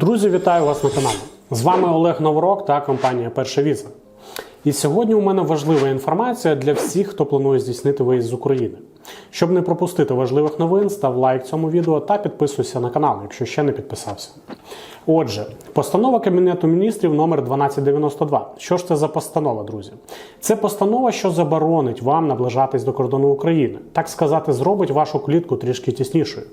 Друзі, вітаю вас на каналі. З вами Олег Новорок та компанія Перша Віза. І сьогодні у мене важлива інформація для всіх, хто планує здійснити виїзд з України. Щоб не пропустити важливих новин, став лайк цьому відео та підписуйся на канал, якщо ще не підписався. Отже, постанова Кабінету міністрів номер 1292. Що ж це за постанова, друзі? Це постанова, що заборонить вам наближатись до кордону України, так сказати, зробить вашу клітку трішки тіснішою.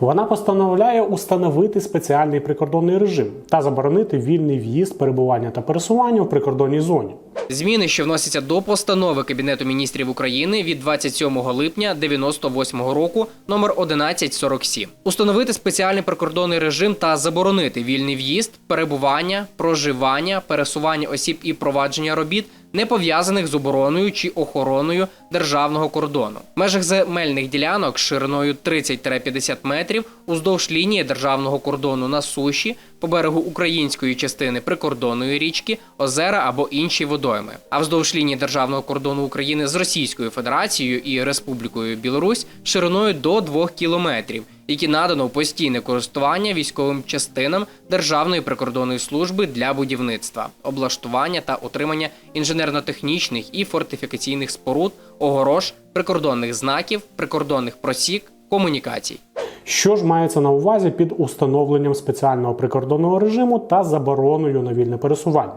Вона постановляє установити спеціальний прикордонний режим та заборонити вільний в'їзд, перебування та пересування в прикордонній зоні. Зміни, що вносяться до постанови Кабінету міністрів України від 27 липня 98 року номер 1147. Установити спеціальний прикордонний режим та заборонити вільний в'їзд, перебування, проживання, пересування осіб і провадження робіт, не пов'язаних з обороною чи охороною державного кордону. В межах земельних ділянок шириною 30-50 метрів уздовж лінії державного кордону на суші по берегу української частини прикордонної річки, озера або інші водойми, а вздовж лінії державного кордону України з Російською Федерацією і Республікою Білорусь шириною до 2 кілометрів, які надано в постійне користування військовим частинам Державної прикордонної служби для будівництва, облаштування та утримання інженерно-технічних і фортифікаційних споруд, огорож, прикордонних знаків, прикордонних просік, комунікацій. Що ж мається на увазі під установленням спеціального прикордонного режиму та забороною на вільне пересування?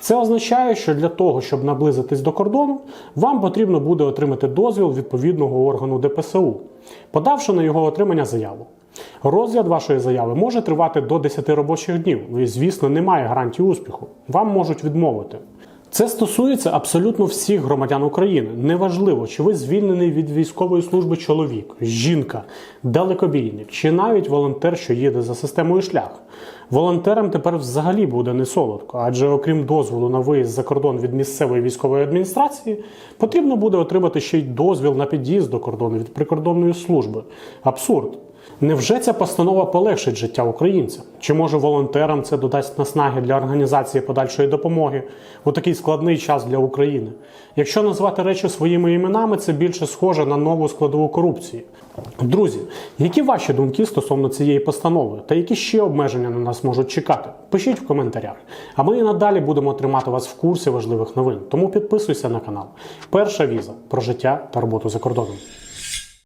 Це означає, що для того, щоб наблизитись до кордону, вам потрібно буде отримати дозвіл відповідного органу ДПСУ, подавши на його отримання заяву. Розгляд вашої заяви може тривати до 10 робочих днів, і, звісно, немає гарантії успіху. Вам можуть відмовити. Це стосується абсолютно всіх громадян України. Неважливо, чи ви звільнений від військової служби чоловік, жінка, далекобійник, чи навіть волонтер, що їде за системою шлях. Волонтерам тепер взагалі буде не солодко, адже окрім дозволу на виїзд за кордон від місцевої військової адміністрації, потрібно буде отримати ще й дозвіл на під'їзд до кордону від прикордонної служби. Абсурд. Невже ця постанова полегшить життя українцям? Чи може волонтерам це додасть наснаги для організації подальшої допомоги у такий складний час для України? Якщо назвати речі своїми іменами, це більше схоже на нову складову корупції. Друзі, які ваші думки стосовно цієї постанови та які ще обмеження на нас можуть чекати? Пишіть в коментарях. А ми і надалі будемо тримати вас в курсі важливих новин. Тому підписуйся на канал. Перша віза про життя та роботу за кордоном.